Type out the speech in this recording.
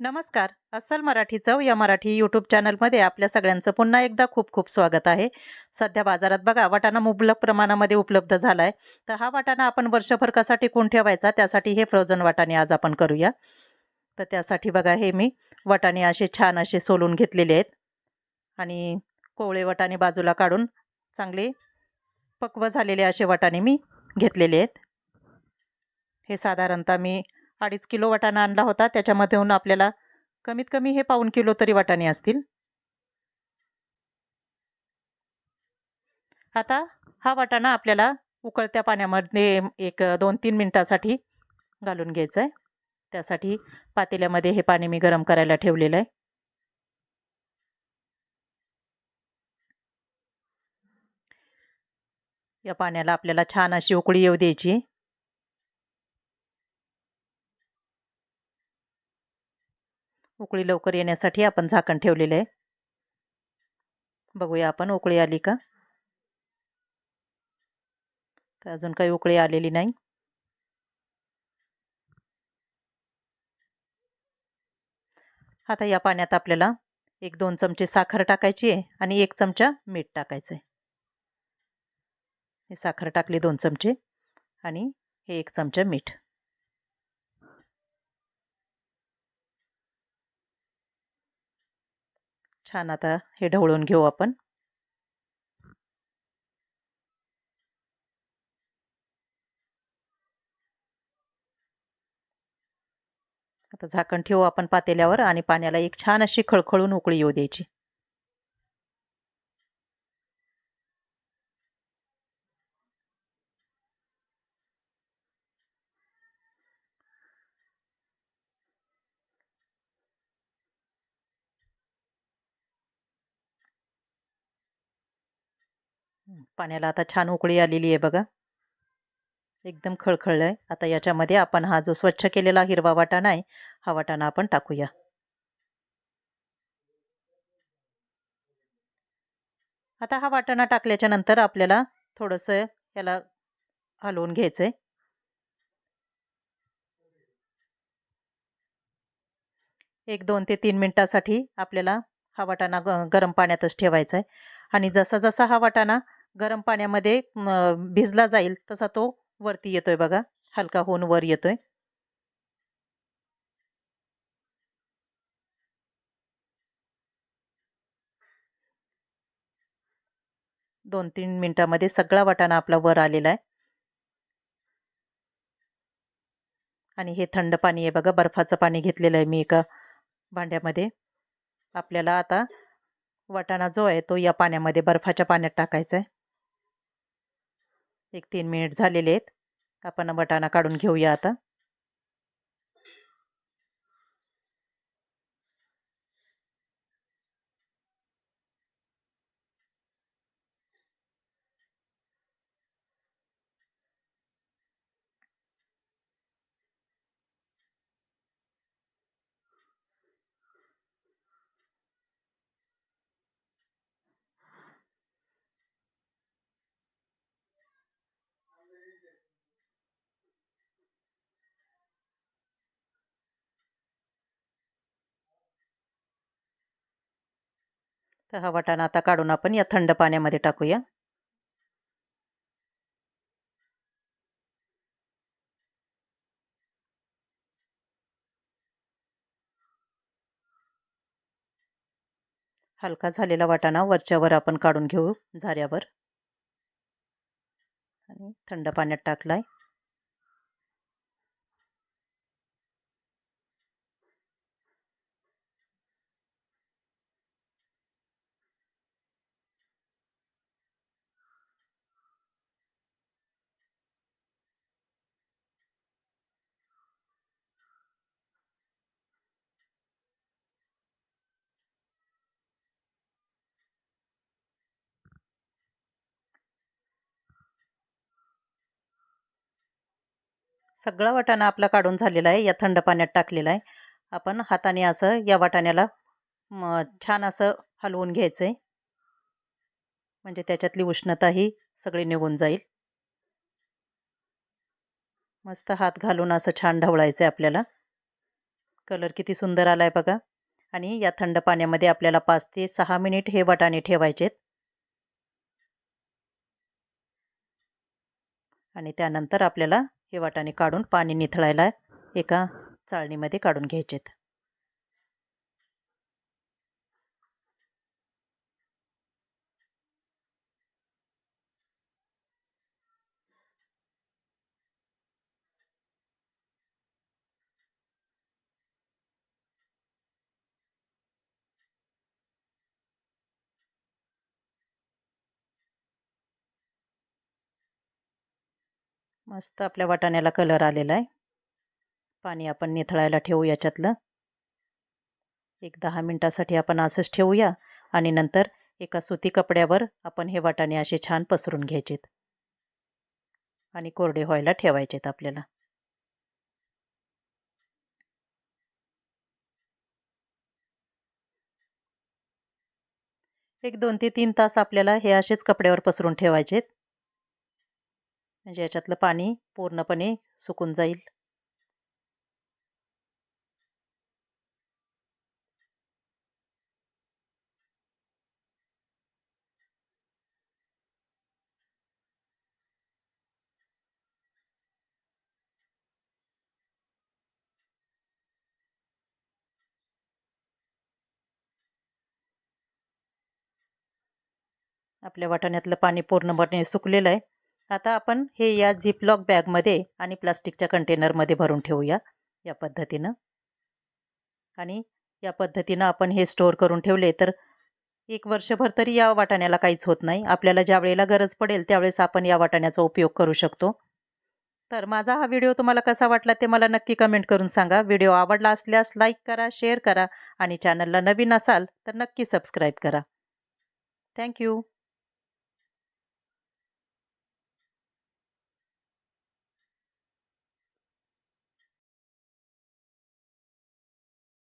नमस्कार. अस्सल मराठी चव या मराठी यूट्यूब चॅनलमध्ये आपल्या सगळ्यांचं पुन्हा एकदा खूप खूप स्वागत आहे. सध्या बाजारात बघा वाटाणा मुबलक प्रमाणामध्ये उपलब्ध झाला आहे तर हा वाटाणा आपण वर्षभर कसा टिकून ठेवायचा त्यासाठी हे फ्रोझन वाटाणे आज आपण करूया. तर त्यासाठी बघा हे मी वाटाणे असे छान असे सोलून घेतलेले आहेत. आणि कोवळे वाटाणे बाजूला काढून चांगले पक्व झालेले असे वाटाणे मी घेतलेले आहेत. हे साधारणतः मी अडीच किलो वाटाणा आणला होता. त्याच्यामधून आपल्याला कमीत कमी हे पाऊण किलो तरी वाटाणे असतील. आता हा वाटाणा आपल्याला उकळत्या पाण्यामध्ये एक दोन तीन मिनटासाठी घालून घ्यायचं आहे त्यासाठी पातेल्यामध्ये हे पाणी मी गरम करायला ठेवलेलं आहे. या पाण्याला आपल्याला छान अशी उकळी येऊ द्यायची. उकळी लवकर येण्यासाठी आपण झाकण ठेवलेलं आहे. बघूया आपण उकळी आली का? तर अजून काही उकळी आलेली नाही. आता या पाण्यात आपल्याला एक दोन चमचे साखर टाकायची आहे आणि एक चमचा मीठ टाकायचं आहे हे साखर टाकली दोन चमचे आणि हे एक चमचा मीठ. छान आता हे ढवळून घेऊ आपण. आता झाकण ठेवू आपण पातेल्यावर आणि पाण्याला एक छान अशी खळखळून उकळी येऊ द्यायची. पाण्याला आता छान उकळी आलेली आहे बघा. एकदम खळखळलं आहे आता याच्यामध्ये आपण हा जो स्वच्छ केलेला हिरवा वाटाणा आहे हा वाटाणा आपण टाकूया. आता हा वाटाणा टाकल्याच्या नंतर आपल्याला थोडंसं याला हलवून घ्यायचं आहे एक दोन ते तीन मिनटासाठी आपल्याला हा वाटाणा ग गरम पाण्यातच ठेवायचा आहे आणि जसा जसा हा वाटाणा गरम पाण्यामध्ये भिजला जाईल तसा तो वरती येतोय बघा. हलका होऊन वर येतोय. दोन तीन मिनटामध्ये सगळा वाटाणा आपला वर आलेला आहे. आणि हे थंड पाणी आहे बघा. बर्फाचं पाणी घेतलेलं आहे मी एका भांड्यामध्ये. आपल्याला आता वाटाणा जो आहे तो या पाण्यामध्ये बर्फाच्या पाण्यात टाकायचा आहे. एक तीन मिनिट झालेले आहेत. आपण बटाणा काढून घेऊया आता. तर हा वाटाणा आता काढून आपण या थंड पाण्यामध्ये टाकूया. हलका झालेला वाटाणा वरच्यावर आपण काढून घेऊ झाऱ्यावर. आणि थंड पाण्यात टाकलाय. सगळा वाटाणा आपला काढून झालेला आहे या थंड पाण्यात टाकलेला आहे. आपण हाताने असं या वाटाण्याला छान असं हलवून घ्यायचं आहे म्हणजे त्याच्यातली उष्णताही सगळी निघून जाईल. मस्त हात घालून असं छान ढवळायचं आहे आपल्याला. कलर किती सुंदर आला आहे बघा. आणि या थंड पाण्यामध्ये आपल्याला पाच ते सहा मिनिट हे वाटाणे ठेवायचेत. आणि त्यानंतर आपल्याला हे वाटाणे काढून पाणी निथळायला एका चाळणीमध्ये काढून घ्यायचेत. मस्त आपल्या वाटाण्याला कलर आलेला आहे. पाणी आपण निथळायला ठेवू याच्यातलं. एक दहा मिनटासाठी आपण असंच ठेवूया आणि नंतर एका सुती कपड्यावर आपण हे वाटाणे असे छान पसरून घ्यायचेत. आणि कोरडे व्हायला ठेवायचेत आपल्याला. एक दोन ते तीन तास आपल्याला हे असेच कपड्यावर पसरून ठेवायचेत. म्हणजे याच्यातलं पाणी पूर्णपणे सुकून जाईल. आपल्या वाटाण्यातलं पाणी पूर्णपणे सुकलेलं आहे. आता आपण हे या झिपलॉक बॅगमध्ये आणि प्लास्टिकच्या कंटेनरमध्ये भरून ठेवूया या पद्धतीनं. आणि या पद्धतीनं आपण हे स्टोअर करून ठेवले तर एक वर्षभर तरी या वाटाण्याला काहीच होत नाही. आपल्याला ज्या वेळेला गरज पडेल त्यावेळेस आपण या वाटाण्याचा उपयोग करू शकतो. तर माझा हा व्हिडिओ तुम्हाला कसा वाटला ते मला नक्की कमेंट करून सांगा. व्हिडिओ आवडला असल्यास लाईक करा शेअर करा आणि चॅनलला नवीन असाल तर नक्की सबस्क्राईब करा. थँक्यू